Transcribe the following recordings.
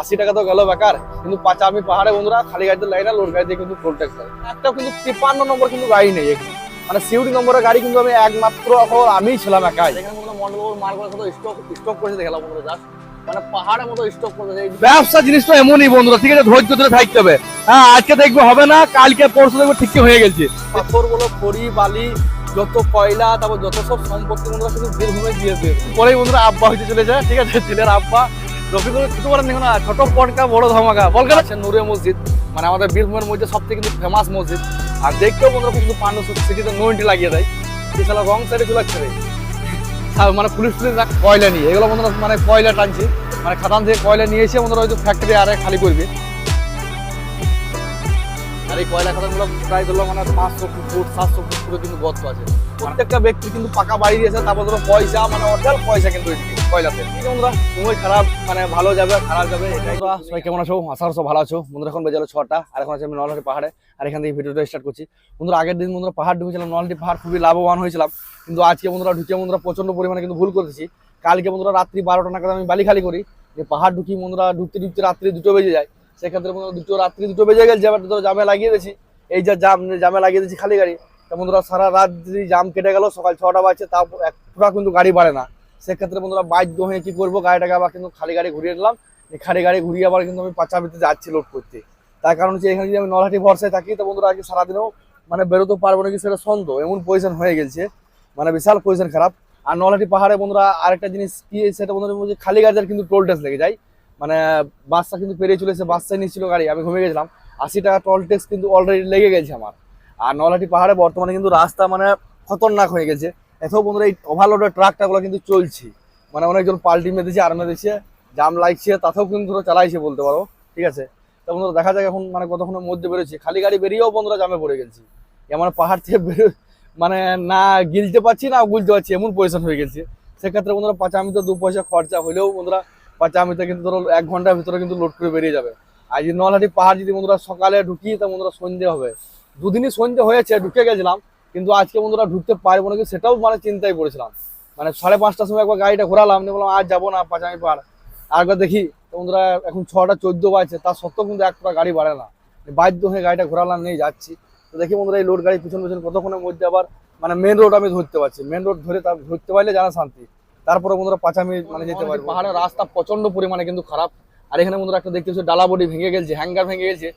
আশি টাকা তো গেল বেকার। কিন্তু পাঁচামি পাহাড়ে বন্ধুরা খালি গাড়িতে লাইন লোড গাড়িতে কিন্তু ট্যাক্স একটা কিন্তু তিপ্পান্ন নম্বর কিন্তু গাড়ি নেই এখানে। মানে সিউডি নম্বরের গাড়ি কিন্তু আমি একমাত্র আমিই ছিলাম একাই। এখানে বন্ধুরা মন্ডল মালগুলো কত স্টক স্টক করেছে দেখালাম বন্ধুরা জাস্ট মানে পাহাড়ের মতো স্টক করেছে ব্যবসা জিনিসটা এমনই বন্ধুরা ঠিক আছে ধৈর্য ধরে থাকতে হবে। হ্যাঁ আজকে দেখব হবে না কালকে পরশু দেখব ঠিক হয়ে গেছে। পাথর বলো খড়ি বালি যত কয়লা তারপর যত সব সম্পত্তি বন্ধুরা শুধু বীরভূমে দিয়ে দিয়ে পরেই বন্ধুরা আব্বা হইতে চলেছে ঠিক আছে ছেলের আব্বা। রফিকুল ছোট পটকা, বড় ধামাকা। নূরে মসজিদ। মানে আমাদের বীরভূমের মধ্যে সবথেকে কিন্তু ফেমাস মসজিদ। আর দেখতেও বন্ধুরা কিন্তু পান্ডু সিটিতে নইনটি লাগিয়ে দেয়। রং। সাইডে। মানে পুলিশ পুলিশ কয়লা নিয়ে। এগুলো বন্ধুরা মানে কয়লা টানছি। মানে খাদান থেকে কয়লা নিয়ে এসে বন্ধুরা হয়তো ফ্যাক্টরি আরে খালি করবে। আর এই কয়লা খাদানগুলো প্রায় ধরলো মানে পাঁচশো ফুট সাতশো ফুট করে কিন্তু গর্ত আছে। প্রত্যেকটা ব্যক্তি কিন্তু পাকা বাড়ি দিয়েছে, তারপর ধরো পয়সা মানে অচল পয়সা কিন্তু ওইদিকে কয়লাতে বন্ধুরা সময় খারাপ মানে ভালো যাবে খারাপ যাবে এটাই। বন্ধুরা, সবাই কেমন আছো? আশা ভালো আছো। বন্ধুরা এখন বেজে গেলো ছটা আর এখন আছে আমি নলহাটি পাহাড়ে আর এখান থেকে ভিডিওটা স্টার্ট করছি। বন্ধুরা আগের দিন বন্ধুরা পাহাড় ঢুকেছিলাম নলহাটি পাহাড় খুবই লাভবান হয়েছিলাম। কিন্তু আজকে বন্ধুরা ঢুকে বন্ধুরা প্রচণ্ড পরিমাণে কিন্তু ভুল করেছি। কালকে বন্ধুরা রাত্রি বারোটা নাগাদ আমি বালি খালি করি যে পাহাড় ঢুকি বন্ধুরা ঢুকতে ঢুকতে রাত্রি দুটো বেজে যায়। সেক্ষেত্রে বন্ধুরা দুটো রাত্রি দুটো বেজে গেছে আবার ধরো জামে লাগিয়ে দিয়েছি। এই যে জাম জামে লাগিয়ে দিয়েছি খালি গাড়ি। তা বন্ধুরা সারা রাত যদি জাম কেটে গেল সকাল ছটা বাজছে তাও এক কিন্তু গাড়ি বাড়ে না। সেক্ষেত্রে বন্ধুরা বাধ্য হয়ে কি করব? গাড়িটাকে আবার কিন্তু খালি গাড়ি ঘুরিয়ে নিলাম খালি গাড়ি ঘুরিয়ে আবার কিন্তু আমি পাঁচামিতে যাচ্ছি লোড করতে। তার কারণ হচ্ছে এখানে যদি আমি নলহাটি ভরসায় থাকি, তো বন্ধুরা আজকে সারাদিনেও মানে বেরোতে পারব নাকি সেটা সন্দেহ। এমন পজিশন হয়ে গেছে মানে বিশাল পজিশন খারাপ। আর নলহাটি পাহাড়ে বন্ধুরা আরেকটা জিনিস কি সেটা বন্ধুরা বলছে, খালি গাড়ির কিন্তু টোল ট্যাক্স লেগে যায়। মানে বাসটা কিন্তু পেরিয়ে চলেছে বাসটাই নিচ্ছিল গাড়ি, আমি ঘুমিয়ে গেছিলাম। আশি টাকা টোল ট্যাক্স কিন্তু অলরেডি লেগে গেছে আমার। আর নলহাটি পাহাড়ে বর্তমানে কিন্তু রাস্তা মানে খতরনাক হয়ে গেছে। এত বন্ধুরা এই ওভারলোডের ট্রাকটাগুলো কিন্তু চলছে। মানে অনেকজন পাল্টি মেরেছে আর মেরেছে জাম লাগছে, তাতেও কিন্তু চালাইছে বলতে পারো, ঠিক আছে? তো বন্ধুরা দেখা যাক এখন মানে কতক্ষণের মধ্যে বেরোচ্ছে। খালি গাড়ি বেরিয়েও বন্ধুরা জামে পড়ে গেছি। এমন পাহাড় থেকে বেরো মানে না গিলতে পারছি না গুলতে পারছি, এমন পজিশন হয়ে গেছে। সেক্ষেত্রে বন্ধুরা পাঁচামিতে দু পয়সা খরচা হলেও বন্ধুরা পাঁচামিতে কিন্তু ধরো এক ঘণ্টার ভিতরে কিন্তু লোড করে বেরিয়ে যাবে। আর যদি নলহাটি পাহাড় যদি বন্ধুরা সকালে ঢুকি, তা বন্ধুরা সন্ধে হবে। দুদিনই সন্ধে হয়েছে, ঢুকে গেছিলাম কিন্তু আজকে বন্ধুরা ঢুকতে পারব নাকি সেটাও মানে চিন্তায় পড়েছিলাম। মানে সাড়ে পাঁচটার সময় একবার গাড়িটা ঘোরালাম, নিয়ে বললাম আজ যাব না, পাঁচামি পাহাড় আর একবার দেখি বন্ধুরা, এখন ছটা চোদ্দ বাজছে, তার সত্ত্বেও কিন্তু এক পুরা গাড়ি বাড়ে না। বাধ্য হয়ে গাড়িটা ঘোরালাম, নিয়ে যাচ্ছি। তো দেখি বন্ধুরা, এই লোড গাড়ি পিছন পিছন কতক্ষণের মধ্যে আবার মানে মেন রোড আমি ধরতে পারছি। মেন রোড ধরে তার, ধরতে পারলে জানা শান্তি। তারপরে বন্ধুরা পাঁচামি মানে যেতে পারব। পাহাড়ের রাস্তা প্রচণ্ড পরিমাণে কিন্তু খারাপ। আর এখানে বন্ধুরা একটা দেখতে পাচ্ছি, ডালা বডি ভেঙে গেছে, হ্যাঙ্গার ভেঙে গেছে।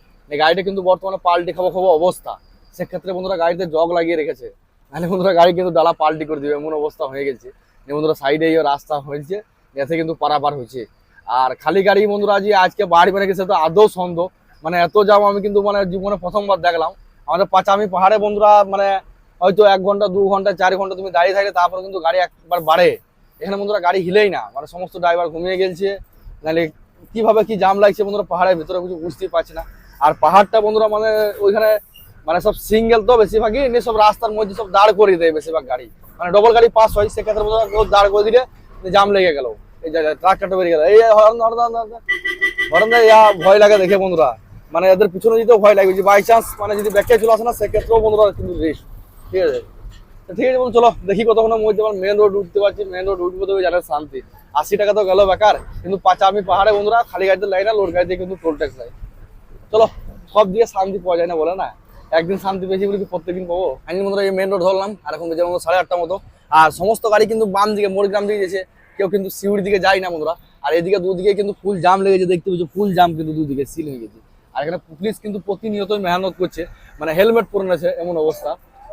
গাড়িটা কিন্তু বর্তমানে পাল্টে খাব খাব অবস্থা। সেক্ষেত্রে বন্ধুরা গাড়িতে জগ লাগিয়ে রেখেছে। নাহলে বন্ধুরা গাড়ি কিন্তু ডালা পাল্টি করে দিবে, এমন অবস্থা হয়ে গেছে। যে বন্ধুরা সাইডে রাস্তা হয়েছে, এতে কিন্তু পারাপার হয়েছে। আর খালি গাড়ি বন্ধুরা আজ আজকে বাড়ি মানে গেছে তো আদৌ সন্দেহ মানে এত জাম আমি কিন্তু মানে জীবনে প্রথমবার দেখলাম। আমাদের পাঁচামি পাহাড়ে বন্ধুরা মানে হয়তো এক ঘণ্টা, দু ঘণ্টা, চার ঘণ্টা তুমি দাঁড়িয়ে থাকলে তারপরে কিন্তু গাড়ি একবার বাড়ে। এখানে বন্ধুরা গাড়ি হিলেই না মানে সমস্ত ড্রাইভার ঘুমিয়ে গেছে। নাহলে কীভাবে কি জাম লাগছে বন্ধুরা পাহাড়ের ভিতরে কিছু বুঝতেই পারছি না। আর পাহাড়টা বন্ধুরা মানে ওইখানে মানে সব সিঙ্গেল তো বেশিরভাগই এমনি সব রাস্তার মধ্যে সব দাঁড় করে দেয় বেশিরভাগ গাড়ি। মানে ডবল গাড়ি পাস হয় সেক্ষেত্রে কেউ দাঁড় করে দিলে জাম লেগে গেল। এই ট্রাকটা বেরিয়ে গেল। এই দেয়, ইয়া ভয় লাগে দেখে বন্ধুরা। মানে এদের পিছনে যেতেও ভয় লাগবে যে বাই চান্স মানে যদি ব্যাকে চলে আসে না সেক্ষেত্রেও বন্ধুরা কিন্তু রিস্ক ঠিক আছে? তো ঠিক আছে বলুন চলো দেখি কতক্ষণের মধ্যে আমার মেন রোড উঠতে পারছি। মেন রোড উঠবো তবে জানার শান্তি। আশি টাকা তো গেল বেকার। কিন্তু পাঁচা আমি পাহাড়ে বন্ধুরা খালি গাড়িতে লাইন না লোড গাড়িতে কিন্তু টোল ট্যাক্স লাগে চলো সব দিকে শান্তি পাওয়া যায় না বলে না? একদিন শান্তি পেয়েছি বলে কি প্রত্যেকদিন পাবো? আমি বন্ধুরা মেন রোড ধরলাম, আর এখন বেজে সাড়ে আটটা মতো। আর সমস্ত গাড়ি কিন্তু বাম দিকে মোড়গ্রাম দিকে গেছে। কেউ কিন্তু সিউড়ির দিকে যায় না বন্ধুরা। আর এদিকে দুদিকে কিন্তু ফুল জাম লেগেছে, দেখতে পাচ্ছ ফুল জাম কিন্তু দুদিকে সিল হয়ে গেছে। আর এখানে পুলিশ কিন্তু প্রতিনিয়তই মেহনত করছে মানে হেলমেট পরে নিয়েছে এমন অবস্থা।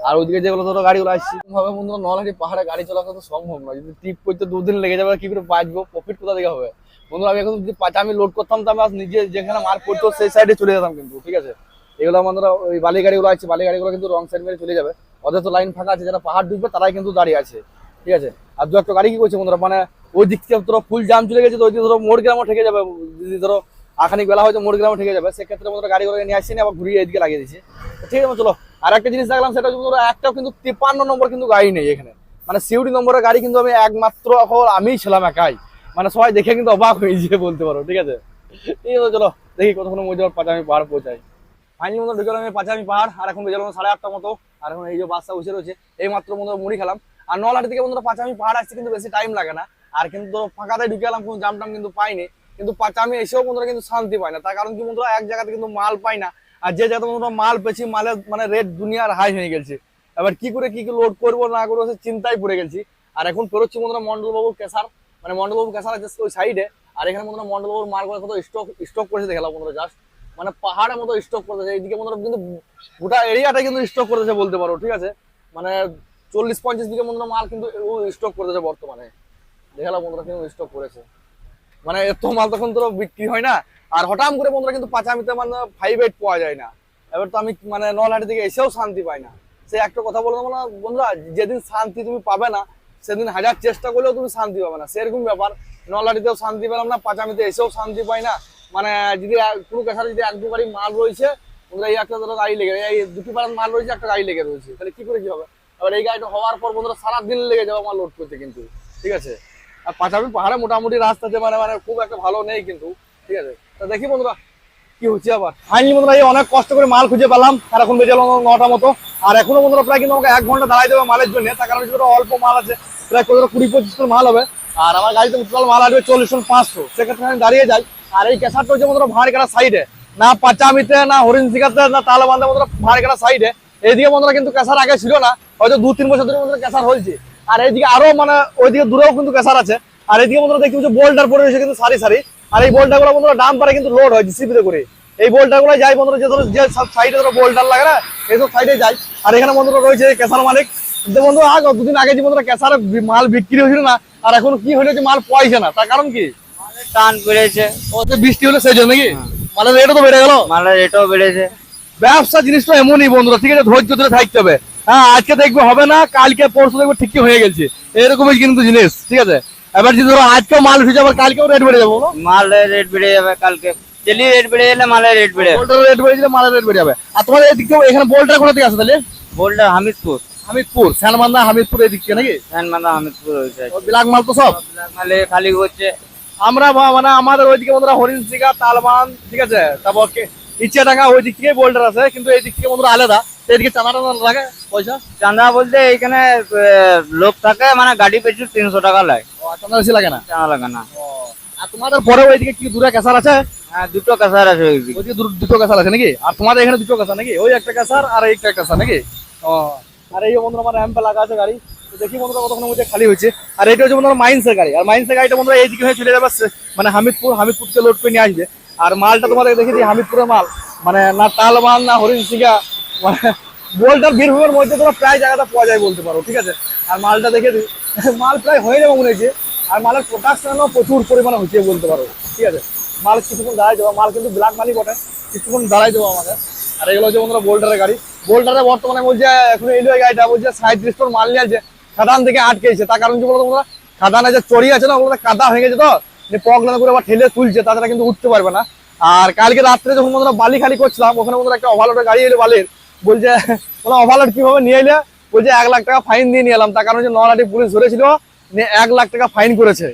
আর ওইদিকে যেগুলো ধরো গাড়িগুলো আসছে, ভাবে বন্ধুরা নলহাটি পাহাড়ে গাড়ি চলা তো সম্ভব নয়। যদি ট্রিপ করতে দুদিন লেগে যাবে, কি করে বাঁচবো? প্রফিট কোথা থেকে হবে? বন্ধুরা, আমি এখন যদি আমি লোড করতাম, তো আমি নিজে যেখানে মার পড়তো, সেই সাইডে চলে যেতাম কিন্তু, ঠিক আছে? এগুলো আমাদের ওই বালি গাড়িগুলো আছে বালি গাড়িগুলো কিন্তু রং সাইড মেরে চলে যাবে। তো লাইন ফাঁকা আছে, যারা পাহাড় ঢুকবে তারাই কিন্তু দাঁড়িয়ে আছে, ঠিক আছে? আর দু একটা গাড়ি কি করছে বন্ধুরা মানে ওই দিক থেকে ধরো ফুল জাম চলে গেছে, তো ওই দিকে ধরো মোড় গ্রামও ঠেকে যাবে, যদি ধরো আখানিক বেলা হয়তো মোড় গ্রামও ঠেকে যাবে, সেক্ষেত্রে বন্ধুরা গাড়িগুলো নিয়ে আসছি আবার ঘুরিয়ে এদিকে লাগিয়ে দিচ্ছে। ঠিক আছে, চলো, আর একটা জিনিস দেখলাম, সেটা হচ্ছে বন্ধুরা, একটাও কিন্তু তিপ্পান্ন নম্বর কিন্তু গাড়ি নেই এখানে। মানে সিউডি নম্বরের গাড়ি কিন্তু আমি একমাত্র এখন আমিই ছিলাম একাই। মানে সবাই দেখে কিন্তু অবাক হয়ে গিয়ে বলতে পারো, ঠিক আছে? ঠিক আছে, চলো, দেখি কতক্ষণ মধ্যে আবার পাঁচামি পাহাড় পৌঁছাই। ফাইনালি মতো ঢুকে আমি পাঁচামি পাহাড়, আর এখন বেজে সাড়ে আটটা মতো। আর এখন এই যে বাসটা বসে রয়েছে এই মাত্র বন্ধুরা মুড়ি খেলাম। আর নলহাটি থেকে বন্ধুরা পাঁচামি পাহাড় আসছে, কিন্তু বেশি টাইম লাগে না। আর কিন্তু ফাঁকাতে ঢুকে গেলাম, কোনো জাম টাম কিন্তু পাইনি। কিন্তু পাচামি এসেও বন্ধুরা কিন্তু শান্তি পায় না। তার কারণ কি বন্ধুরা, এক জায়গাতে কিন্তু মাল পাই না। আর যে জায়গাতে বন্ধুরা মাল পেয়েছি, মালের মানে রেট দুনিয়ার হাই হয়ে গেছে। এবার কি করে, কি কি লোড করব, না করব, সে চিন্তায় পড়ে গেছি। আর এখন পেরোচ্ছি বন্ধুরা মন্ডলবাবুর কেসার মানে মন্ডলবাবু কেসার আছে ওই সাইডে আর এখানে বন্ধুরা মন্ডলবাবুর মাল করে কত স্টক স্টক করেছে দেখলাম বন্ধুরা জাস্ট মানে পাহাড়ের মতো স্টক করতেছে, এইদিকে বন্ধুরা কিন্তু গোটা এরিয়াটা কিন্তু স্টক করতেছে বলতে পারো, ঠিক আছে? মানে চল্লিশ পঞ্চাশ দিকে বন্ধুরা মাল কিন্তু স্টক করতেছে বর্তমানে। দেখালাম বন্ধুরা কিন্তু স্টক করেছে। মানে এত মাল তখন তো বিক্রি হয় না, আর হঠাৎ করে বন্ধুরা কিন্তু পাঁচামিতে মানে ফাইভ এইট পাওয়া যায় না। এবার তো আমি মানে নলহাটি থেকে এসেও শান্তি পাই না। সে একটা কথা বললাম না বন্ধুরা, যেদিন শান্তি তুমি পাবে না, সেদিন হাজার চেষ্টা করলেও তুমি শান্তি পাবে না। সেরকম ব্যাপার, নলহাটিতেও শান্তি পেলাম না পাঁচামিতে এসেও শান্তি পাই না। মানে যদি কোনো কাছারে যদি এক দু গাড়ি মাল রয়েছে বন্ধুরা এই একটা ধরো গাড়ি লেগে এই দুটি পাড়ার মাল রয়েছে, একটা গাড়ি লেগে রয়েছে। তাহলে কি করে কি হবে? এবার এই গাড়িটা হওয়ার পর বন্ধুরা সারাদিন লেগে যাবে মাল লোড করতে কিন্তু। ঠিক আছে? আর পাঁচামি পাহাড়ে মোটামুটি রাস্তাতে মানে মানে খুব একটা ভালো নেই কিন্তু। ঠিক আছে? তা দেখি বন্ধুরা কি হচ্ছে আবার। ফাইনালি বন্ধুরা এই অনেক কষ্ট করে মাল খুঁজে পেলাম। আর এখন বেজে নটা মতো। আর এখনও বন্ধুরা প্রায় কিন্তু আমাকে এক ঘণ্টা দাঁড়াই দেবে মালের জন্য। তার কারণ অল্প মাল আছে। প্রায় কত কুড়ি পঁচিশ মাল হবে। আর আমার গাড়িতে মাল আসবে চল্লিশ পাঁচশো। সেক্ষেত্রে আমি দাঁড়িয়ে যাই। আর এই ক্যাসারটা হচ্ছে বন্ধুরা ভাঁড় কাটা সাইডে না পাচামিতে, না হরিণ শিকাতে না তালবান্ধে বন্ধুরা ভাঁড় কাটা সাইডে এইদিকে বন্ধুরা কিন্তু ক্যাসার আগে ছিল না, হয়তো দু তিন বছর ধরে বন্ধুরা ক্যাসার হয়েছে। আর এইদিকে আরও মানে ওইদিকে দূরেও কিন্তু ক্যাসার আছে। আর এইদিকে বন্ধুরা দেখতে পাচ্ছি বোল্ডার পড়ে রয়েছে কিন্তু সারি সারি। আর এই বোল্ডারগুলো বন্ধুরা ডাম পারে কিন্তু লোড হয় জিসিপিতে করে। এই বোল্ডারগুলো যাই বন্ধুরা যে ধরো যে সব সাইডে ধরো বোল্ডার লাগে না এইসব সাইডে যাই আর এখানে বন্ধুরা রয়েছে ক্যাসার মালিক। বন্ধু আগ দুদিন আগে যে বন্ধুরা ক্যাসার মাল বিক্রি হয়েছিল না, আর এখন কি যে মাল পাইছে না, তার কারণ কি? টান বেড়েছে। ও যে বৃষ্টি হলো সেই জন্য কি? মালের রেটও তো বেড়ে গেল। মালের রেটও বেড়েছে। ব্যবসা জিনিসটা এমনই বন্ধুরা ঠিক আছে? ধৈর্য ধরে থাকতে হবে। হ্যাঁ আজকে দেখবে হবে না কালকে পরশু দেখবে ঠিকই হয়ে গেছে। এরকমই কিন্তু জিনিস ঠিক আছে? এবার যদি ধরো আজকেও মাল উঠে যাবে কালকেও রেট বেড়ে যাবে মালের রেট বেড়ে যাবে কালকে। ডেলি রেট বেড়ে গেলে মালের রেট বেড়ে বোল্টার রেট বেড়ে গেলে মালের রেট বেড়ে যাবে। আর তোমাদের এদিক থেকে এখানে বোল্টার কোথা থেকে আসে তাহলে? বোল্ডার হামিদপুর। হামিদপুর শ্যানবান্ধা হামিদপুর এদিক থেকে নাকি? হামিদপুর বিলাক মাল তো সব? মালে খালি করছে আমরা মানে আমাদের ওইদিকে বন্ধুরা হরিণ শিকা তালবান ঠিক আছে? তারপর ইচ্ছাডাঙ্গা ওই দিক থেকে বোল্ডার আছে কিন্তু এই দিক থেকে বন্ধুরা আলাদা। এদিকে চাঁদা টানা লাগে পয়সা? চাঁদা বলতে এইখানে লোক থাকে মানে গাড়ি পিছু তিনশো টাকা লাগে চাঁদা বেশি লাগে না? চাঁদা লাগে না। আর তোমাদের পরে ওইদিকে কি দূরে ক্যাসার আছে? হ্যাঁ দুটো কাঁসার আছে ওইদিকে। দুটো কাঁসার আছে নাকি? আর তোমাদের এখানে দুটো কাঁসা নাকি? ওই একটা কাঁসার আর একটা কাঁসা নাকি? ও আর এই বন্ধুরা আমার র্যাম্পে লাগা আছে গাড়ি। দেখি বন্ধুরা কতক্ষণের মধ্যে খালি হয়েছে। আর এটা হচ্ছে বন্ধুরা মাইন্সের গাড়ি। আর মাইন্সের গাড়িটা বন্ধুরা এইদিকে হয়ে চলে যাবে মানে হামিদপুর হামিদপুরকে লোড করে নিয়ে আসবে। আর মালটা তোমাদের দেখে দিই, হামিদপুরের মাল। মানে না তাল মাল না হরিণ সিগা মানে বোল্টার বীরভূমের মধ্যে তোমরা প্রায় জায়গাটা পাওয়া যায় বলতে পারো, ঠিক আছে? আর মালটা দেখে মাল প্রায় হয়ে যাবে মনে হচ্ছে। আর মালের প্রোডাকশনও প্রচুর পরিমাণে হচ্ছে বলতে পারো, ঠিক আছে? মাল কিছুক্ষণ দাঁড়াই দেবো মাল কিন্তু ব্ল্যাক মালই বটে। কিছুক্ষণ দাঁড়াই দেবো আমাকে আর এগুলো হচ্ছে বন্ধুরা বোল্ডারের গাড়ি। বোল্ডারে বর্তমানে বলছে, এখন এলো গাড়িটা বলছে, সাঁত্রিশ মাল নিয়ে আছে খাদান থেকে আটকেছে তার কারণ কি বলতো তোমরা খাদানে যে চড়ি আছে না, ওগুলো কাদা হয়ে গেছে তো পগলানো করে ঠেলে তুলছে, তাছাড়া কিন্তু উঠতে পারবে না। আর কালকে রাত্রে যখন বন্ধুরা বালি খালি করছিলাম, ওখানে বন্ধুরা একটা ওভারলোডের গাড়ি এলো বালির। বলছে ওরা ওভারলোড কীভাবে নিয়ে এলে? বলছে, এক লাখ টাকা ফাইন দিয়ে নিয়ে এলাম। তার কারণ হচ্ছে নলাটি পুলিশ ধরেছিল, নিয়ে এক লাখ টাকা ফাইন করেছে।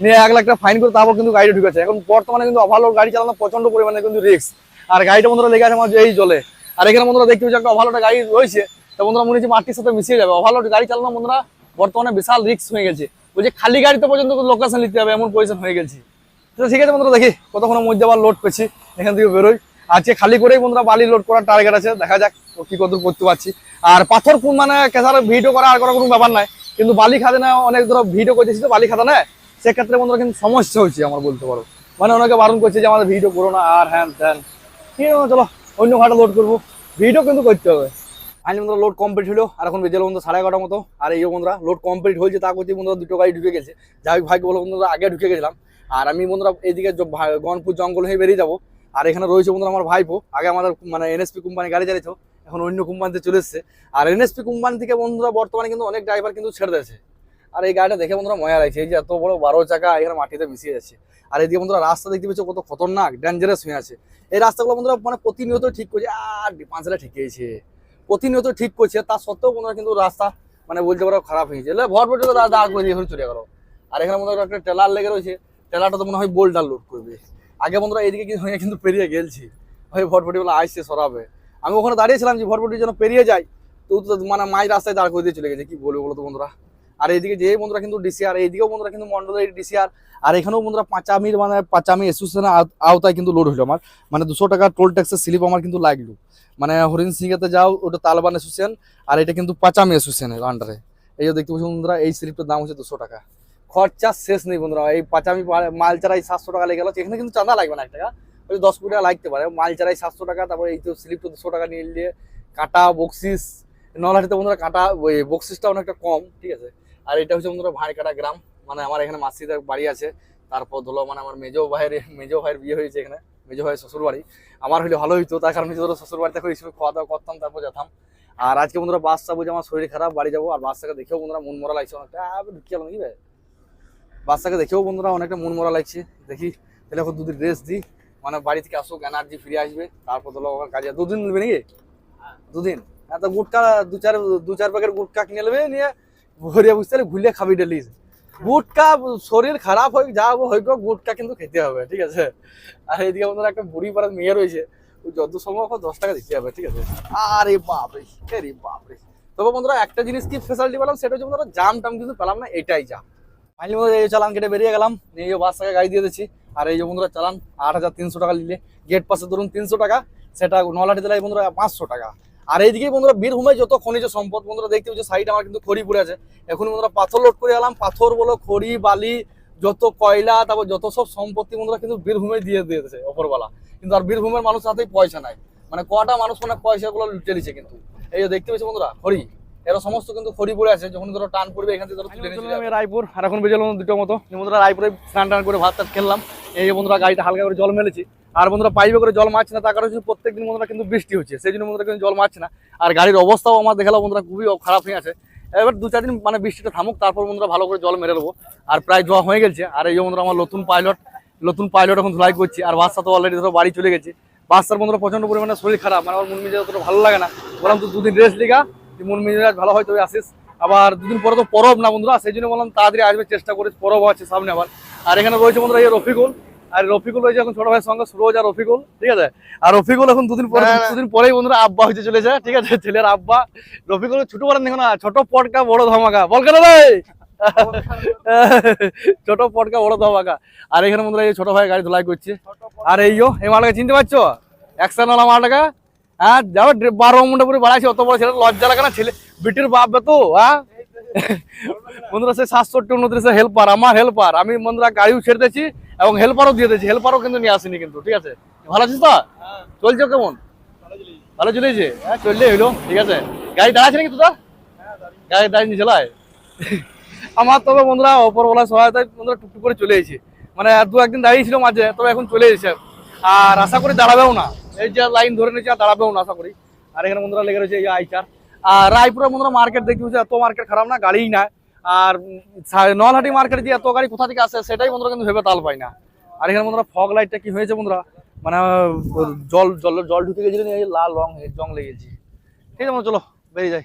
নিয়ে এক লাখ টাকা ফাইন করে তারপর কিন্তু গাড়িটা ঢুকেছে। এখন বর্তমানে কিন্তু ওভারলোড গাড়ি চালানো প্রচণ্ড পরিমাণে কিন্তু রিস্ক আর গাড়িটা বন্ধুরা লেগে আছে আমার এই জলে। আর এখানে বন্ধুরা দেখতে পাচ্ছি একটা ওভারলোড গাড়ি রয়েছে। তো বন্ধুরা মনে হচ্ছে মাটির সাথে মিশিয়ে যাবে। ওভারলোড গাড়ি চালানো বন্ধুরা বর্তমানে বিশাল রিস্ক হয়ে গেছে। বলছে খালি গাড়িতে পর্যন্ত লোকেশন নিতে হবে এমন পজিশন হয়ে গেছে। তো ঠিক আছে বন্ধুরা, দেখি কতক্ষণের মধ্যে আবার লোড পেছি এখান থেকে বেরোই। আজকে খালি করেই বন্ধুরা বালি লোড করার টার্গেট আছে, দেখা যাক কি কত করতে পারছি। আর পাথর কোন মানে কেসার ভিডিও করা আর করার কোনো ব্যাপার নাই, কিন্তু বালি খাতে না, অনেক ধরো ভিডিও করতেছি তো বালি খাতা না সেক্ষেত্রে বন্ধুরা কিন্তু সমস্যা হচ্ছে আমার বলতে পারো। মানে অনেকে বারণ করছে যে আমাদের ভিডিও করো না, আর হ্যান ত্যান। ঠিক আছে, চলো অন্য ঘাটে লোড করব। ভিডিও কিন্তু করতে হবে। ফাইনালি বন্ধুরা লোড কমপ্লিট হলো। আর এখন বেজে বন্ধু সাড়ে এগারোটার মতো। আর এই বন্ধুরা লোড কমপ্লিট হয়েছে, তা করছে বন্ধুরা দুটো গাড়ি ঢুকে গেছে। যাই ভাগ্য বলো বন্ধুরা, আগে ঢুকে গেছিলাম। আর আমি বন্ধুরা এইদিকে গনপুর জঙ্গল হয়ে বেরিয়ে যাব। আর এখানে রয়েছে বন্ধুরা আমার ভাইপো। আগে আমাদের মানে এনএসপি কোম্পানি গাড়ি চালিয়েছো এখন অন্য কোম্পানিতে চলে এসছে। আর এনএসপি কোম্পানি থেকে বন্ধুরা বর্তমানে কিন্তু অনেক ড্রাইভার কিন্তু ছেড়ে দিয়েছে। আর এই গাড়িটা দেখে বন্ধুরা মজা লাগছে। এই যে এত বড় বারো চাকা, এখানে মাটিতে মিশিয়ে যাচ্ছে। আর এদিকে বন্ধুরা রাস্তা দেখতে পাচ্ছ কত খতরনাক ডেঞ্জারাস হয়ে আছে। এই রাস্তাগুলো বন্ধুরা মানে প্রতিনিয়ত ঠিক করছে। আর পাঁচলা ঠিক হয়েছে প্রতিনিয়ত ঠিক করছে, তা সত্ত্বেও কোনো কিন্তু রাস্তা মানে বলতে পারো খারাপ হয়েছে ভর ভর দাগ করে দিয়ে এখন চলে গেল। আর এখানে বন্ধুরা একটা ট্রেলার লেগে রয়েছে, ট্রেলারটা তো মনে হয় বোল্ডার লোড করবে। আগে বন্ধুরা এইদিকে কিন্তু পেরিয়ে গেলছি। ওই ভটভটি বলে আসছে সরাবে। আমি ওখানে দাঁড়িয়েছিলাম যে ভরপটি যেন পেরিয়ে যায়, তো তো মানে মাঝ রাস্তায় দাঁড় করে দিয়ে চলে গেছে, কি বলব বলো তো বন্ধুরা? আর এইদিকে যে বন্ধুরা কিন্তু ডিসিআর এইদিকেও বন্ধুরা কিন্তু মন্ডলের ডিসিআর আর এখানেও বন্ধুরা পাঁচামির মানে পাঁচামি অ্যাসোসিয়েশনের আওত- আওতায় কিন্তু লোড হলো আমার। মানে দুশো টাকা টোল ট্যাক্সের স্লিপ আমার কিন্তু লাগল। মানে হরিণ সিংহেতে যাও, ওটা তালবান অ্যাসোসিয়েশন আর এটা কিন্তু পাঁচামি অ্যাসোসিয়েশনের আন্ডারে এই যে দেখতে পাচ্ছি বন্ধুরা, এই স্লিপটার দাম হচ্ছে দুশো টাকা। খরচা শেষ নেই বন্ধুরা, এই পাঁচামি মাল চারাই সাতশো টাকা লেগে গেল। এখানে কিন্তু চাঁদা লাগবে না এক টাকা, ওই দশ কোটি টাকা লাগতে পারে। মাল চারাই সাতশো টাকা, তারপরে এই তো স্লিপটা দুশো টাকা নিয়ে নিলে কাটা বক্সিস নলহাটিতে বন্ধুরা কাটা, ওই বক্সিসটা অনেকটা কম, ঠিক আছে? আর এটা হচ্ছে বন্ধুরা ভাইকাটা গ্রাম। মানে আমার এখানে মাসিদের বাড়ি আছে। তারপর ধরো মানে আমার মেজো ভাইয়ের মেজো ভাইয়ের বিয়ে হয়েছে এখানে। মেজো ভাইয়ের শ্বশুর বাড়ি আমার হলে ভালো হইতো তার কারণ ধরো শ্বশুর বাড়িতে করে হিসেবে খাওয়া দাওয়া করতাম তারপর যেতাম। আর আজকে বন্ধুরা বাসটা বুঝে আমার শরীর খারাপ বাড়ি যাব। আর বাসটাকে দেখেও বন্ধুরা মন মরা লাগছে অনেকটা। ঢুকিয়ে গেল নাকি ভাই বাচ্চাকে দেখেও বন্ধুরা অনেকটা মন মরা লাগছে। দেখি তাহলে এখন দুদিন রেস্ট দিই। মানে বাড়ি থেকে আসুক এনার্জি ফিরে আসবে। তারপর তো আমার কাজে। দুদিন নেবে নাকি? দুদিন? হ্যাঁ তো গুটকা দু চার দু চার প্যাকেট গুটকা কিনে নেবে নিয়ে ভরিয়া বুঝতে ঘুরলে খাবি ডেলি গুটকা শরীর খারাপ হয়ে যা হোক গুটকা কিন্তু খেতে হবে, ঠিক আছে? আর এইদিকে বন্ধুরা একটা বুড়ি পাড়ার মেয়ে রয়েছে যত সময় দশ টাকা দিতে হবে, ঠিক আছে? আরে বাপরে আরে বাপরে তবে বন্ধুরা, একটা জিনিস কি ফেসিলিটি পেলাম, সেটা হচ্ছে বন্ধুরা, জাম টাম কিন্তু পেলাম না, এটাই যা ফাইনালি বন্ধুরা, এই চালান কেটে বেরিয়ে গেলাম এই যে বাসটাকে গাড়ি দিয়ে দিচ্ছি। আর এই যে বন্ধুরা, চালান আট হাজার তিনশো টাকা নিলে গেট পাশে ধরুন তিনশো টাকা, সেটা নলাটি দিলে বন্ধুরা পাঁচশো টাকা। আর এইদিকে বন্ধুরা বীরভূমে যত খনিজ সম্পদ বন্ধুরা দেখতে পাচ্ছি সাইড আমার কিন্তু খড়ি পড়ে আছে। এখন বন্ধুরা পাথর লোড করে এলাম। পাথর বলো, খড়ি, বালি, যত কয়লা, তারপর যত সব সম্পত্তি বন্ধুরা কিন্তু বীরভূমে দিয়ে দিয়েছে অপরবেলা কিন্তু আর বীরভূমের মানুষ হাতেই পয়সা নাই। মানে কটা মানুষ মানে পয়সাগুলো লুটে নিচ্ছে কিন্তু। এই যে দেখতে পাচ্ছি বন্ধুরা, খড়ি। এরা সমস্ত কিন্তু খড়ি পড়ে আছে যখন ধরো টান পড়বে এখান থেকে ধরো তুলে নিয়ে রায়পুর আর এখন বেজে দুটো মতো। বন্ধুরা রায়পুরে স্নান টান করে ভাত টাত খেললাম। এই যে বন্ধুরা গাড়িটা হালকা করে জল মেলেছি। আর বন্ধুরা পাইপে করে জল মারছে না তার কারণ হচ্ছে প্রত্যেকদিন বন্ধুরা কিন্তু বৃষ্টি হচ্ছে সেই জন্য বন্ধুরা কিন্তু জল মারছে না। আর গাড়ির অবস্থাও আমার দেখাল বন্ধুরা খুবই খারাপ হয়ে আছে। এবার দু চার দিন মানে বৃষ্টিটা থামুক তারপর বন্ধুরা ভালো করে জল মেরে নেব। আর প্রায় ধোয়া হয়ে গেছে। আর এই বন্ধুরা আমার নতুন পাইলট নতুন পাইলট এখন ধুলাই করছি। আর বাসটা তো অলরেডি ধরো বাড়ি চলে গেছে। বাসটার বন্ধুরা প্রচণ্ড পরিমাণে শরীর খারাপ মানে আমার মন মেজাজ অতটা ভালো লাগে না। বললাম তো দুদিন রেস্ট লিগা মন মেজাজ ভালো হয় তুই আসিস আবার দুদিন পরে তো পরব না বন্ধুরা সেই জন্য বললাম তাড়াতাড়ি আসবে চেষ্টা করে পরব আছে সামনে আবার। আর এখানে রয়েছে বন্ধুরা এই রফিকুল। আর রফিকুল রয়েছে এখন ছোট ভাইয়ের সঙ্গে সুরজ আর রফিকুল ঠিক আছে? আর রফিকুল এখন দুদিন পরে দুদিন পরেই বন্ধুরা আব্বা হইতে চলেছে ঠিক আছে? ছেলের আব্বা। রফিকুল ছোট বলেন দেখো না ছোট পটকা বড় ধমাকা। বল কেন ভাই? ছোট পটকা বড় ধমাকা। আর এখানে বন্ধুরা এই ছোট ভাই গাড়ি ধুলাই করছে। আর এই যো এই মালটাকে চিনতে পারছ? একশন ওলা মালটাকা? হ্যাঁ যাও বারো মুন্ডা পুরো বাড়াইছে, অত বড় ছেলে, লজ্জা লাগে না, ছেলে বিটির বাপবে তো হ্যাঁ? বন্ধুরা, সে সাতষট্টি উনত্রিশে হেল্পার আমার হেল্পার আমি বন্ধুরা, গাড়িও ছেড়ে দিয়েছি এবং হেল্পারও দিয়ে দিয়েছি। হেল্পারও কিন্তু নিয়ে আসেনি কিন্তু, ঠিক আছে? ভালো আছিস তো? চলছে কেমন? ভালো চলেছে। হ্যাঁ চললে হইল, ঠিক আছে? গাড়ি দাঁড়াচ্ছে নাকি তোরা? গাড়ি দাঁড়িয়ে চালায় আমার তবে বন্ধুরা ওপরওয়ালা সহায়তায় বন্ধুরা টুকটুক করে চলে এসেছে। মানে দু একদিন দাঁড়িয়েছিল মাঝে, তবে এখন চলে এসেছে। আর আশা করি দাঁড়াবেও না। এই যে লাইন ধরে নিয়েছে, আর দাঁড়াবেও না, আশা করি। আর এখানে বন্ধুরা লেগে রয়েছে এই যে আইচার। আর রায়পুরের বন্ধুরা মার্কেট দেখতে পাচ্ছি এত মার্কেট খারাপ না, গাড়িই না। আর নলহাটি মার্কেটে যে এত গাড়ি কোথা থেকে আসে, সেটাই বন্ধুরা কিন্তু ভেবে তাল পাই না। আর এখানে বন্ধুরা ফগ লাইটটা কি হয়েছে বন্ধুরা? মানে জল জল জল ঢুকে গেছিল নিয়ে, এই লাল রং জং লেগেছে ঠিক আছে চলো, বেরিয়ে যাই।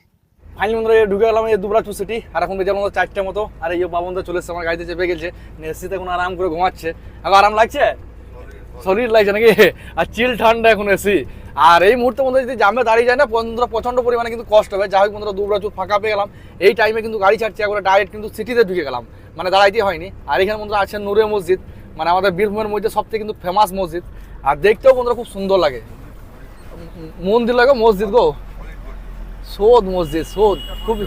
ফাইনালি বন্ধুরা ঢুকে গেলাম এই দুবরাচু সিটি আর এখন বেজে চারটে মতো। আর এই বাবন্ধা চলে এসছে, আমার গাড়িতে চেপে গেছে। এসিতে এখন আরাম করে ঘুমাচ্ছে। এখন আরাম লাগছে? শরীর লাগছে নাকি? আর চিল ঠান্ডা এখন এসি আর এই মুহূর্তে বন্ধুরা যদি জামে দাঁড়িয়ে যায় না বন্ধুরা প্রচণ্ড পরিমাণে কিন্তু কষ্ট হবে। যাই হোক বন্ধুরা দুবরাচু ফাঁকা পেয়ে গেলাম। এই টাইমে কিন্তু গাড়ি ছাড়ছি, একবারে ডাইরেক্ট কিন্তু সিটিতে ঢুকে গেলাম। মানে দাঁড়াইতে হয়নি। আর এখানে বন্ধুরা আছে নূরে মসজিদ। মানে আমাদের বীরভূমের মধ্যে সবথেকে কিন্তু ফেমাস মসজিদ। আর দেখতেও বন্ধুরা খুব সুন্দর লাগে। মন্দির লাগে, মসজিদ গো। সোদ মসজিদ, সোদ। খুব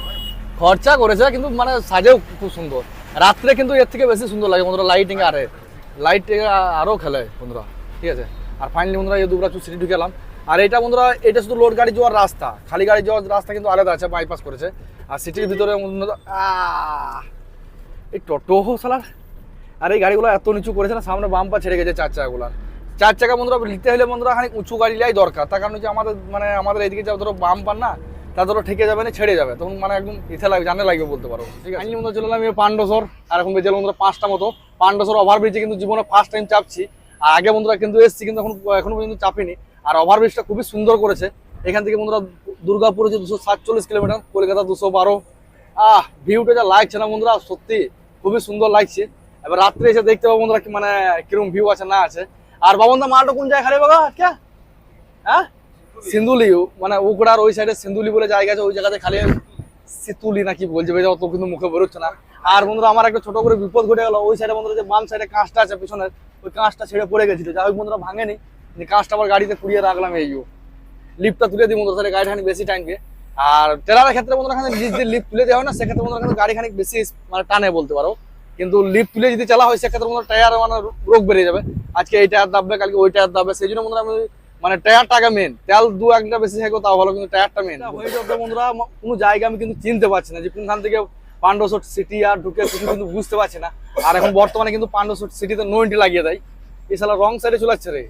খরচা করেছে, কিন্তু মানে সাজেও খুব সুন্দর। রাত্রে কিন্তু এর থেকে বেশি সুন্দর লাগে বন্ধুরা লাইটিং আরে লাইট আরও খেলে বন্ধুরা, ঠিক আছে? আর ফাইনালি বন্ধুরা, এই দুবরা সিটি ঢুকে গেলাম আর এটা বন্ধুরা, এটা শুধু লোড গাড়ি যাওয়ার রাস্তা। খালি গাড়ি যাওয়ার রাস্তা কিন্তু আলাদা আছে বাইপাস করেছে। আর সিটির ভিতরে এই টোটো সালার আর এই গাড়িগুলো এত নিচু করেছে না, সামনে বাম্পা ছেড়ে গেছে চার চাকাগুলার। চার চাকা বন্ধুরা, নিতে হলে বন্ধুরা খানিক উঁচু গাড়িলাই দরকার। তার কারণ হচ্ছে আমাদের মানে আমাদের এইদিকে যা ধরো বাম্পার না, তা ধরো ঠেকে যাবে না, ছেড়ে যাবে। তখন মানে একদম ইথে লাগবে, জানে লাগবে বলতে পারো। ঠিক আছে? বন্ধুরা চলে এলাম পাণ্ডসর আর এখন বেজে বন্ধুরা পাঁচটা মতো। পাণ্ডসর ওভারব্রিজে কিন্তু জীবনে ফার্স্ট টাইম চাপছি। আর আগে বন্ধুরা কিন্তু এসছি, কিন্তু এখন এখনও পর্যন্ত চাপিনি। আর ওভারব্রিজটা খুবই সুন্দর করেছে। এখান থেকে বন্ধুরা দুর্গাপুর হচ্ছে দুশো সাতচল্লিশ কিলোমিটার, কলকাতা দুশো বারো। আহ ভিউটা যা লাগছে না বন্ধুরা, সত্যি খুবই সুন্দর লাগছে। এবার রাত্রে এসে দেখতে পাবো বন্ধুরা মানে কীরকম ভিউ আছে, না আছে। আর বাবনদা মালটা কোন জায়গায় খালি বাবা? কে? হ্যাঁ? সিন্ধুলি। মানে উকড়ার ওই সাইডে সিন্ধুলি বলে জায়গা আছে, ওই জায়গাতে খালি সিতুলি নাকি বলছে ভাই অত কিন্তু মুখে বেরোচ্ছে না। আর বন্ধুরা, আমার একটা ছোট করে বিপদ ঘটে গেল। ওই সাইডে বন্ধুরা, যে বাম সাইডে কাঁচটা আছে, পিছনের, ওই কাঁচটা ছেড়ে পড়ে গেছিল। যাই হোক বন্ধুরা, ভাঙেনি। যে কাঁচটা আবার গাড়িতে কুড়িয়ে রাখলাম, এই যো। লিফটটা তুলে দিই বন্ধুরা, তাহলে গাড়িখানি বেশি টানবে। আর ট্রেলারের ক্ষেত্রে বন্ধুরা, এখানে যদি লিফট তুলে দেওয়া হয় না, সেক্ষেত্রে বন্ধুরা, কিন্তু গাড়িখানি বেশি মানে টানে বলতে পারো। কিন্তু লিফট তুলে যদি চালা হয়, সেক্ষেত্রে বন্ধুরা টায়ার মানে রোগ বেড়ে যাবে। আজকে এই টায়ার দাববে, কালকে ওই টায়ার দাববে। সেই জন্য বন্ধুরা, আমি মানে টায়ারটা আগে মেন তেল দু একটা বেশি থাকবে, তাও ভালো, কিন্তু টায়ারটা মেন বন্ধুরা কোনো জায়গা আমি কিন্তু চিনতে পারছি না যে কোনখান থেকে পান্ডোসট সিটি আর ঢুকে কিছু কিন্তু বুঝতে পারছে না। আর এখন বর্তমানে কিন্তু পান্ডোসট সিটিতে নোয়েন্টি লাগিয়ে দেয়। এছাড়া রং সাইডে চলে যাচ্ছে রে।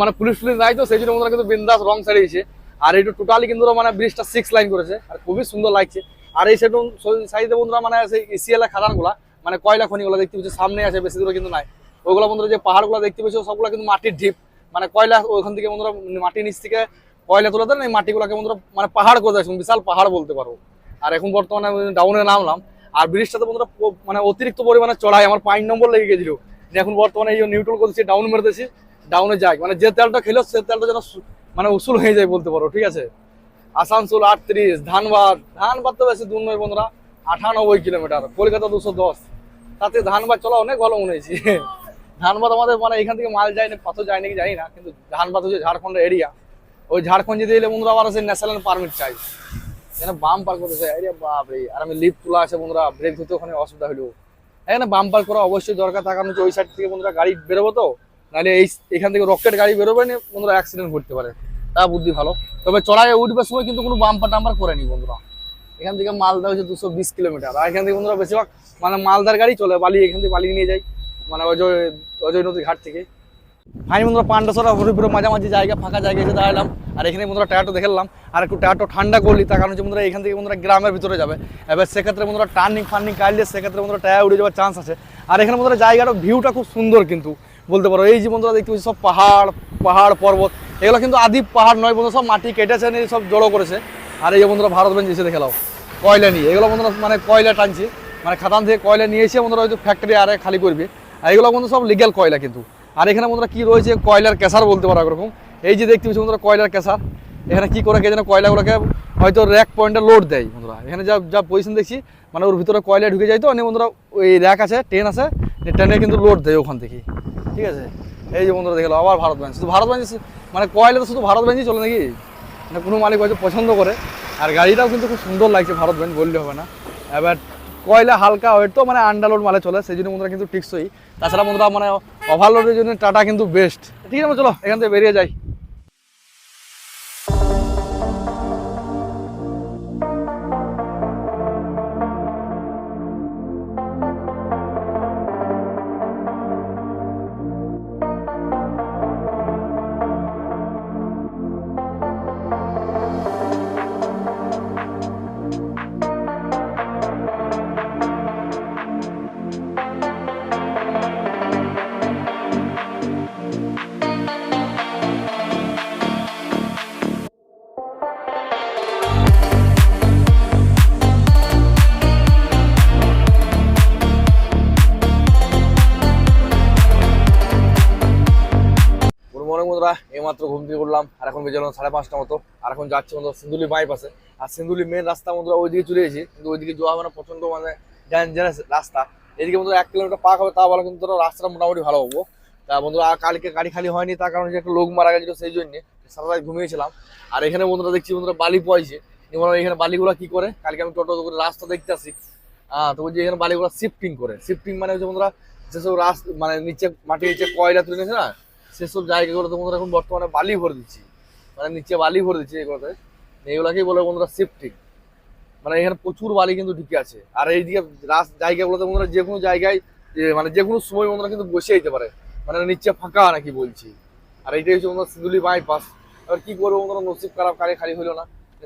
মানে পুলিশ পুলিশ নাই তো, সেই জন্য কিন্তু বিন্দাস রং সাইডে দিয়েছে আর এইটু টোটালি কিন্তু মানে ব্রিজটা সিক্স লাইন করেছে, আর খুবই সুন্দর লাগছে। আর এই সাইড সাইডে বন্ধুরা মানে সেই ইসিএল খাদানগুলা মানে কয়লা খনিগুলো দেখতে পাচ্ছি, সামনে আছে, বেশি দূরে কিন্তু নাই। ওইগুলো বন্ধুরা যে পাহাড়গুলো দেখতে পাচ্ছি, সবগুলো কিন্তু মাটির ঢিপ। মানে কয়লা, ওখান থেকে বন্ধুরা মাটির নিচ থেকে কয়লা তোলা দেন এই মাটিগুলোকে বন্ধুরা মানে পাহাড় করে দেয় বিশাল পাহাড় বলতে পারো। আর এখন বর্তমানে ডাউনে নামলাম। আর ব্রিজটাতে বন্ধুরা মানে অতিরিক্ত পরিমাণে চড়াই, আমার পাঁচ নম্বর লেগে গেছিল। এখন বর্তমানে এই নিউট্রাল করতেছি ডাউন মেরতেছি ডাউনে যাই। মানে যে তেলটা খেলো, সে তেলটা যেন মানে উসুল হয়ে যায় বলতে পারো, ঠিক আছে? আসানসোল আটত্রিশ, ধানবাদ। ধানবাদ তো বেশি দূর নয় বন্ধুরা আটানব্বই কিলোমিটার, কলকাতা দুশো দশ। তাতে ধানবাদ চলা অনেক ভালো মনে হয়েছে। ধানবাদ আমাদের মানে এখান থেকে মাল যায় না কত যায় নাকি জানি না, কিন্তু ধানবাদ হচ্ছে ঝাড়খণ্ডের এরিয়া ওই ঝাড়খণ্ড যেতে এলে বন্ধুরা আবার সেই ন্যাশনাল পারমিট চাই। এখানে বাম পার করতে চাই আরে বাপ আর আমি লিফট তোলা আছে বন্ধুরা ব্রেক ধরতে ওখানে অসুবিধা হলো এখানে বাম পার করা অবশ্যই দরকার কারণ হচ্ছে ওই সাইড থেকে বন্ধুরা গাড়ি বেরোবো তো, নাহলে এই এখান থেকে রকেট গাড়ি বেরোবে না, বন্ধুরা অ্যাক্সিডেন্ট করতে পারে। তা বুদ্ধি ভালো। তবে চড়াই উঠবার সময় কিন্তু কোনো বাম্পার টাম্পার করেনি বন্ধুরা। এখান থেকে মালদা হচ্ছে দুশো বিশ কিলোমিটার। আর এখান থেকে বন্ধুরা বেশিরভাগ মানে মালদার গাড়ি চলে, বালি এখান থেকে বালি নিয়ে যায় মানে অজয় অজয় নদীর ঘাট থেকে। ফাইন বন্ধুরা পান্ডাসরা হরিপুরের মাঝামাঝি জায়গা, ফাঁকা জায়গায় এসে দাঁড়ালাম আর এখানে বন্ধুরা টায়ারটা দেখলাম আর একটু টায়ারটা ঠান্ডা করলি, তার কারণ হচ্ছে বন্ধুরা এখান থেকে বন্ধুরা গ্রামের ভিতরে যাবে। এবার সেক্ষেত্রে বন্ধুরা টার্নিং ফার্নিং কাটলে সেক্ষেত্রে বন্ধুরা টায়ার উড়ে যাওয়ার চান্স আছে। আর এখানে বন্ধুরা জায়গাটা ভিউটা খুব সুন্দর কিন্তু, বলতে পারো। এই যে বন্ধুরা দেখতে পাচ্ছি, সব পাহাড় পাহাড় পর্বত, এগুলো কিন্তু আদি পাহাড় নয় বন্ধু সব মাটি কেটেছে, নিয়ে সব জড়ো করেছে। আর এই যে বন্ধুরা ভারত বেঞ্চ এসে দেখে কয়লা নিয়ে। এগুলো বন্ধুরা মানে কয়লা টানছে মানে খাদান থেকে কয়লা নিয়ে এসে বন্ধুরা হয়তো ফ্যাক্টরি আরে খালি করবে। আর এগুলো বন্ধু সব লিগ্যাল কয়লা কিন্তু। আর এখানে বন্ধুরা কী রয়েছে, কয়লার কেসার বলতে পারো এরকম এই যে দেখতে পাচ্ছি বন্ধুরা, কয়লার কেসার এখানে কি করে কে যেন কয়লাগুলোকে হয়তো র্যাক পয়েন্টে লোড দেয় বন্ধুরা। এখানে যা যা পজিশন দেখছি মানে ওর ভিতরে কয়লা ঢুকে যায় তো, অনেক বন্ধুরা ওই র্যাক আছে ট্রেন আছে ট্রেনে কিন্তু লোড দেয় ওখান থেকে। ঠিক আছে? এই যে বন্ধুরা দেখল আবার ভারত ব্যাংক শুধু ভারত ব্যাংক মানে কয়লা তো শুধু ভারত ব্যাংকই চলে নাকি? মানে কোনো মালিক হয়তো পছন্দ করে। আর গাড়িটাও কিন্তু খুব সুন্দর লাগছে ভারত ব্যাংক বললে হবে না। এবার কয়লা হালকা ওয়েট তো মানে আন্ডারলোড মালে চলে, সেই জন্য বন্ধুরা কিন্তু টিকসই। তাছাড়া বন্ধুরা মানে ওভারলোডের জন্য টাটা কিন্তু বেস্ট ঠিক আছে চলো, এখান থেকে বেরিয়ে যাই। এইমাত্র ঘুম থেকে উঠলাম, আর এখন বেজে সাড়ে পাঁচটা মতো, আর এখন যাচ্ছি বন্ধুরা সিন্ধুলি বাইপাসে আর সিন্ধুলি মেন রাস্তা বন্ধুরা ওইদিকে চলে গেছি কিন্তু ওইদিকে যাওয়া হবে না প্রচণ্ড মানে ডেঞ্জারাস রাস্তা। এদিকে বন্ধুরা এক কিলোমিটার পাক হবে তা বলো কিন্তু রাস্তাটা মোটামুটি ভালো হব। তা বন্ধুরা কালকে গাড়ি খালি হয়নি, তার কারণে একটা লোক মারা গেছিল সেই জন্যে সারা রাত ঘুমিয়েছিলাম। আর এখানে বন্ধুরা দেখছি বন্ধুরা বালি পয়ছে এবার এখানে বালিগুলো কি করে? কালকে আমি টোটো করে রাস্তা দেখতে আসি। হ্যাঁ তো বলছি এখানে বালিগুলো শিফটিং করে। শিফটিং মানে হচ্ছে বন্ধুরা যেসব রাস্তা মানে নিচে, মাটির নিচে কয়লা তুলে না সেসব জায়গাগুলো তো বন্ধুরা এখন বর্তমানে বালি ভরে দিচ্ছি। মানে নিচে বালি ভরে দিচ্ছে এগুলোতে এইগুলোকেই বলে বন্ধুরা শিফটিং মানে এখানে প্রচুর বালি কিন্তু ঢুকে আছে। আর এইদিকে রাস জায়গাগুলোতে বন্ধুরা যে কোনো জায়গায় মানে যে কোনো সময় বন্ধুরা কিন্তু বসে যেতে পারে। মানে নিচে ফাঁকা নাকি বলছি। আর এইটাই হচ্ছে বন্ধুরা সিঁদুলি বাইপাস এবার কি করব বন্ধুরা? নসিব খারাপ কারে খালি হইল না।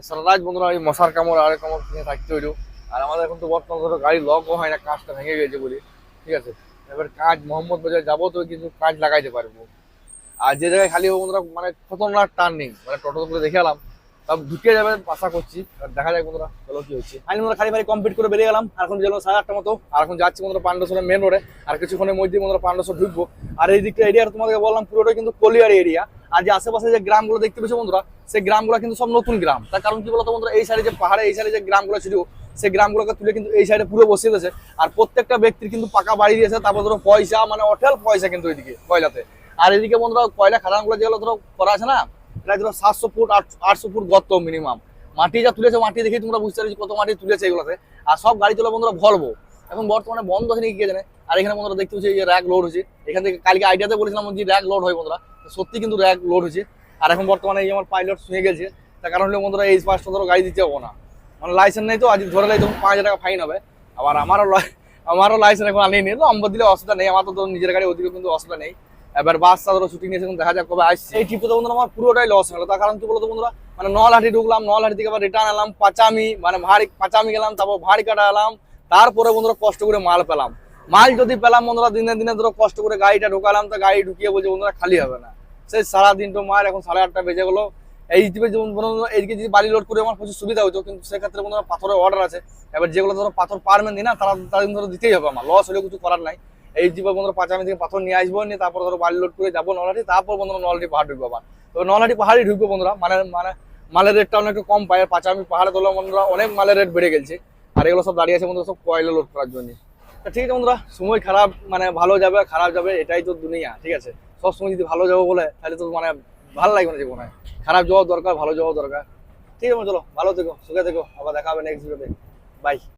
সারা রাত বন্ধুরা ওই মশার কামড় আর কামড় কিনে থাকতে হইল। আর আমাদের এখন তো বর্তমানে ধরো গাড়ি লকও হয় না, কাজটা ভেঙে গেছে বলে। ঠিক আছে? এবার কাজ মোহাম্মদ বাজার যাব তো কিন্তু কাজ লাগাইতে পারব। আর যে জায়গায় খালি হবে বন্ধুরা মানে খতরনাক টার্নিং মানে টোটো করে দেখে এলাম। সব ঢুকে যাবে আশা করছি। আর দেখা যায় বন্ধুরা চলো কি হচ্ছে। আমি বন্ধুরা খালি খালি কমপ্লিট করে বেরিয়ে গেলাম। আর এখন গেলাম সাড়ে আটটা মতো। আর এখন যাচ্ছি বন্ধুরা পান্ডসরের মেন রোডে আর কিছুক্ষণের মধ্যে বন্ধুরা পান্ডসর ঢুকবো। আর এই দিকটা এরিয়া তোমাদেরকে বললাম পুরোটাই কিন্তু কলিয়ার এরিয়া আর যে আশেপাশে যে গ্রামগুলো দেখতে পেয়েছ বন্ধুরা সেই গ্রামগুলো কিন্তু সব নতুন গ্রাম। তার কারণ কি বলতো বন্ধুরা এই সাইডে যে পাহাড়ে এই সাইডে যে গ্রামগুলো ছিল সেই গ্রামগুলোকে তুলে কিন্তু এই সাইডে পুরো বসিয়ে দিয়েছে। আর প্রত্যেকটা ব্যক্তির কিন্তু পাকা বাড়ি দিয়েছে। তারপর ধরো পয়সা মানে অটেল পয়সা কিন্তু এদিকে কয়লাতে। আর এদিকে বন্ধুরা কয়লা খাদানগুলো যেগুলো ধরো করা আছে না, এটা ধরো সাতশো ফুট আটশো ফুট গর্ত মিনিমাম মাটি যা তুলেছে, মাটি দেখেই তোমরা বুঝতে পারছি কত মাটি তুলেছে এগুলোতে। আর সব গাড়ি তোলা বন্ধুরা ভলবো এখন বর্তমানে বন্ধ আছে নাকি কে জানে? আর এখানে বন্ধুরা দেখতে পাচ্ছি যে র্যাক লোড হচ্ছে এখান থেকে কালকে আইডিয়াতে বলেছিলাম যে র্যাক লোড হয় বন্ধুরা। সত্যি কিন্তু র্যাক লোড হচ্ছে আর এখন বর্তমানে এই আমার পাইলট শুয়ে গেছে। তার কারণ হলো বন্ধুরা এই পাঁচটা ধরো গাড়ি দিতে হব না। মানে লাইসেন্স নেই তো, আজ ধরে লাই তখন পাঁচ হাজার টাকা ফাইন হবে। আবার আমারও আমারও লাইসেন্স এখন আনিনি তো নম্বর দিলে অসুবিধা নেই। আমার তো নিজের গাড়ি ওদিকে কিন্তু অসুবিধা নেই। এবার বাস ধরো শুটিং নিয়েছে দেখা যাক কবে আসছে। এই ট্রিপটা বন্ধুরা আমার পুরোটাই লস হলো তার কারণ কি বলতো বন্ধুরা? মানে নলহাটি ঢুকলাম, নলহাটি থেকে আবার রিটার্ন এলাম, পাচামি মানে ভারী পাচামি গেলাম, তারপর ভারী কাটা এলাম। তারপরে বন্ধুরা কষ্ট করে মাল পেলাম। মাল যদি পেলাম বন্ধুরা, দিনে দিনে ধরো কষ্ট করে গাড়িটা ঢোকালাম, তো গাড়ি ঢুকিয়ে বলছে বন্ধুরা খালি হবে না। সেই সারাদিন তো মার এখন সাড়ে আটটা বেজে গেলো। এই দ্বীপে যেমন বন্ধুরা এইদিকে যদি বালি লোড করে, আমার প্রচুর সুবিধা হতো, কিন্তু সেক্ষেত্রে বন্ধুরা পাথরের অর্ডার আছে। এবার যেগুলো ধরো পাথর পারবেন না, তারা তাদের ধরো দিতেই হবে আমার। লস হলে কিছু করার নাই। এই দ্বীপে বন্ধুরা পাঁচামি থেকে পাথর নিয়ে আসব, নিয়ে তারপর ধরো বালি লোড করে যাব নলহাটি, তারপর বন্ধুরা নলহাটি পাহাড় ঢুকবো আবার। তো নলহাটি পাহাড়ি ঢুকবো বন্ধুরা মানে মানে মালের রেটটা অনেক কম পায়, আর পাঁচামি পাহাড়ে তোলা বন্ধুরা, অনেক মালের রেট বেড়ে গেছে। আর এগুলো সব দাঁড়িয়ে আছে বন্ধুরা, সব কয়লা লোড করার জন্য। তা ঠিক আছে বন্ধুরা, সময় খারাপ মানে ভালো যাবে খারাপ যাবে, এটাই তো দুনিয়া, ঠিক আছে? সব সময় যদি ভালো যাব বলে, তাহলে তো মানে ভালো লাগবে না জীবনে। খারাপ যাওয়া দরকার, ভালো যাওয়া দরকার। ঠিক আছে চলো, ভালো থেকো, সুখে থেকো, আবার দেখা হবে নেক্সট ভিডিওতে বাই